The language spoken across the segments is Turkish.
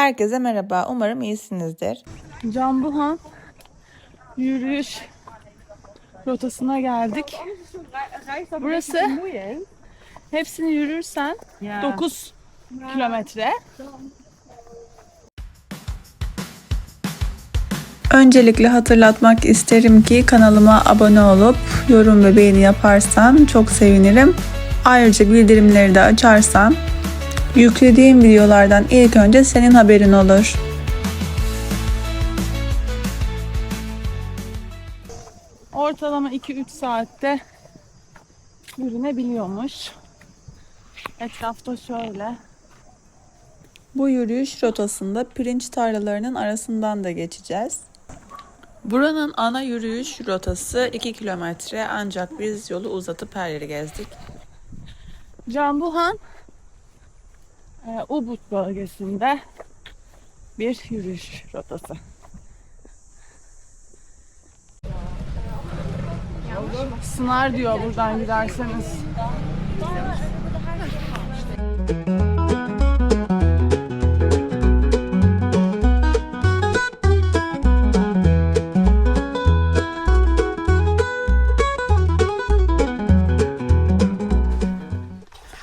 Herkese merhaba. Umarım iyisinizdir. Cambuhan yürüyüş rotasına geldik. Burası hepsini yürürsen 9 kilometre. Öncelikle hatırlatmak isterim ki kanalıma abone olup yorum ve beğeni yaparsan çok sevinirim. Ayrıca bildirimleri de açarsan yüklediğim videolardan ilk önce senin haberin olur. Ortalama 2-3 saatte yürünebiliyormuş. Etrafta şöyle. Bu yürüyüş rotasında pirinç tarlalarının arasından da geçeceğiz. Buranın ana yürüyüş rotası 2 kilometre ancak biz yolu uzatıp her yeri gezdik. Cambuhan e, Ubud bölgesinde bir yürüyüş rotası. Sınar diyor buradan giderseniz.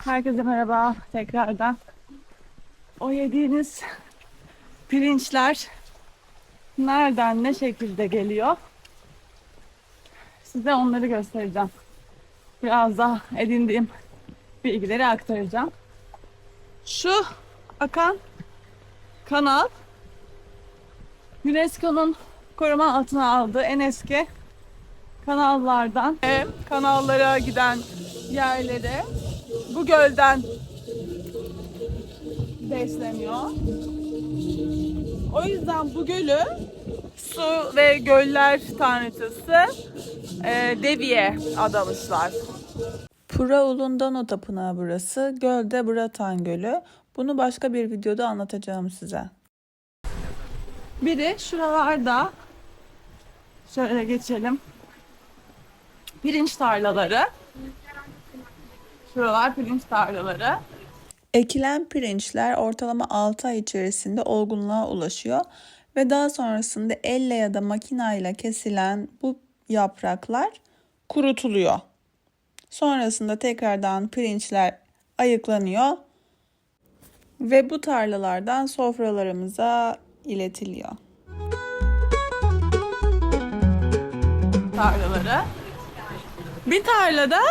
Herkese merhaba tekrardan. O yediğiniz pirinçler nereden ne şekilde geliyor? Size onları göstereceğim. Biraz daha edindiğim bilgileri aktaracağım. Şu akan kanal UNESCO'nun koruma altına aldığı en eski kanallardan. Kanallara giden yerlere bu gölden besleniyor. O yüzden bu gölü su ve göller tanrıçası e, Devi'ye adamışlar. Pura Ulundano Tapınağı burası. Gölde Bratan Gölü. Bunu başka bir videoda anlatacağım size. Biri şuralarda şöyle geçelim. Pirinç tarlaları. Şuralar pirinç tarlaları. Ekilen pirinçler ortalama 6 ay içerisinde olgunluğa ulaşıyor ve daha sonrasında elle ya da makinayla kesilen bu yapraklar kurutuluyor. Sonrasında tekrardan pirinçler ayıklanıyor ve bu tarlalardan sofralarımıza iletiliyor. tarlaları. Bir tarlada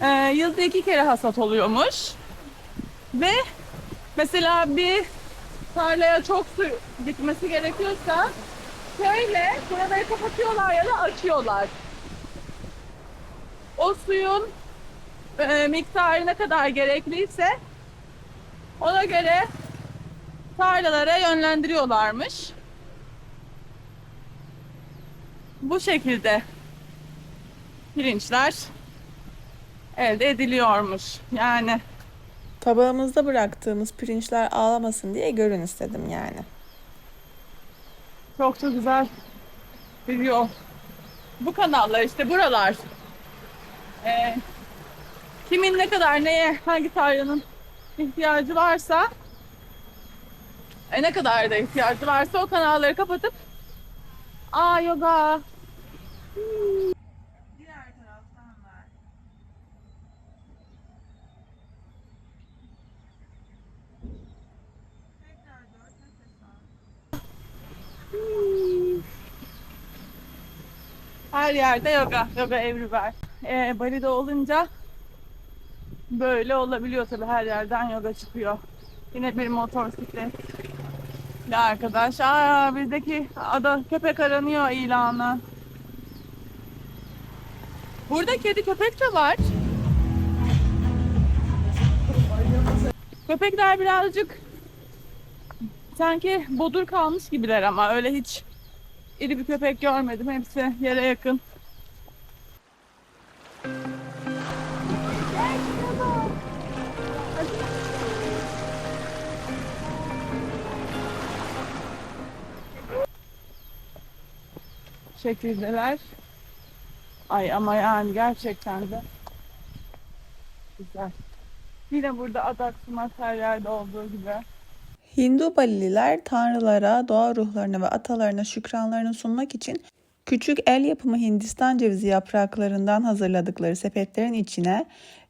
e, yılda iki kere hasat oluyormuş. Ve mesela bir tarlaya çok su gitmesi gerekiyorsa şöyle buraları kapatıyorlar ya da açıyorlar. O suyun e, miktarı ne kadar gerekliyse ona göre tarlalara yönlendiriyorlarmış. Bu şekilde pirinçler elde ediliyormuş. Yani Tabağımızda bıraktığımız pirinçler ağlamasın diye görün istedim yani. çok çok güzel bir yol. Bu kanallar işte buralar. Ee, kimin ne kadar neye, hangi tarlanın ihtiyacı varsa e, ne kadar da ihtiyacı varsa o kanalları kapatıp Aa yoga. Diğer Her yerde yoga. Yoga everywhere. Ee, Bali'de olunca böyle olabiliyor tabii her yerden yoga çıkıyor. Yine bir motosiklet. Ya arkadaş, aa bizdeki ada köpek aranıyor ilanı. Burada kedi köpek de var. Köpekler birazcık sanki bodur kalmış gibiler ama öyle hiç iri bir köpek görmedim. Hepsi yere yakın. şekildeler. Ay ama yani gerçekten de güzel. Yine burada adak sumak her yerde olduğu gibi. Hindu Balililer tanrılara, doğa ruhlarına ve atalarına şükranlarını sunmak için küçük el yapımı Hindistan cevizi yapraklarından hazırladıkları sepetlerin içine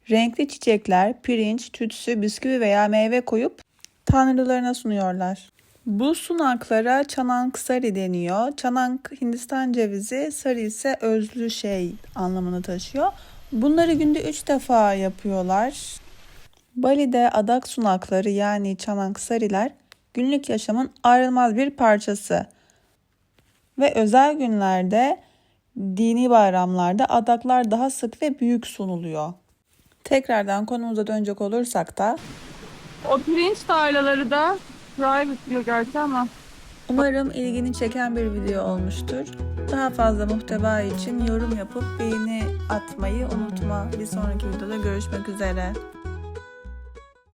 renkli çiçekler, pirinç, tütsü, bisküvi veya meyve koyup tanrılarına sunuyorlar. Bu sunaklara çanank sari deniyor. Çanank Hindistan cevizi, sari ise özlü şey anlamını taşıyor. Bunları günde 3 defa yapıyorlar. Bali'de adak sunakları yani çanank sariler günlük yaşamın ayrılmaz bir parçası. Ve özel günlerde dini bayramlarda adaklar daha sık ve büyük sunuluyor. Tekrardan konumuza dönecek olursak da O pirinç tarlaları da private diyor gerçi ama Umarım ilgini çeken bir video olmuştur. Daha fazla muhteva için yorum yapıp beğeni atmayı unutma. Bir sonraki videoda görüşmek üzere.